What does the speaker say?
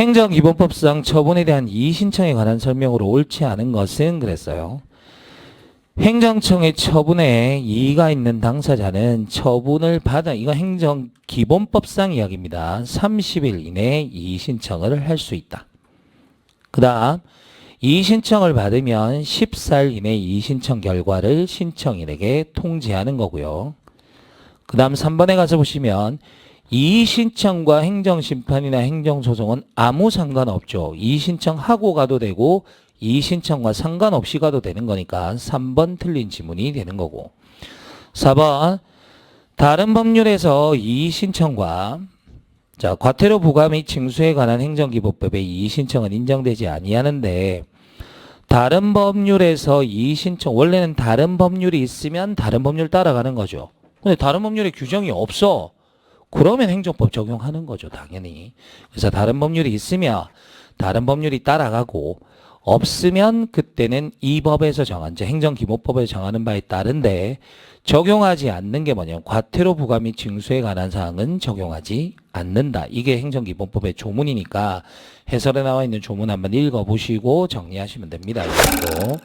행정기본법상 처분에 대한 이의신청에 관한 설명으로 옳지 않은 것은 그랬어요. 행정청의 처분에 이의가 있는 당사자는 처분을 받아 이거 행정기본법상 이야기입니다. 30일 이내에 이의신청을 할 수 있다. 그 다음 이의신청을 받으면 14일 이내 이의신청 결과를 신청인에게 통지하는 거고요. 그 다음 3번에 가서 보시면 이의신청과 행정심판이나 행정소송은 아무 상관없죠. 이의신청하고 가도 되고 이의신청과 상관없이 가도 되는 거니까 3번 틀린 지문이 되는 거고 4번 다른 법률에서 이의신청과 자, 과태료 부과 및 징수에 관한 행정기본법의 이의신청은 인정되지 아니하는데 다른 법률에서 이의신청 원래는 다른 법률이 있으면 다른 법률 따라가는 거죠. 근데 다른 법률에 규정이 없어. 그러면 행정법 적용하는 거죠, 당연히. 그래서 다른 법률이 있으면 다른 법률이 따라가고 없으면 그때는 이 법에서 정한 제 행정기본법에서 정하는 바에 따른데 적용하지 않는 게 뭐냐면 과태료 부과 및 징수에 관한 사항은 적용하지 않는다. 이게 행정기본법의 조문이니까 해설에 나와 있는 조문 한번 읽어보시고 정리하시면 됩니다. 이 정도.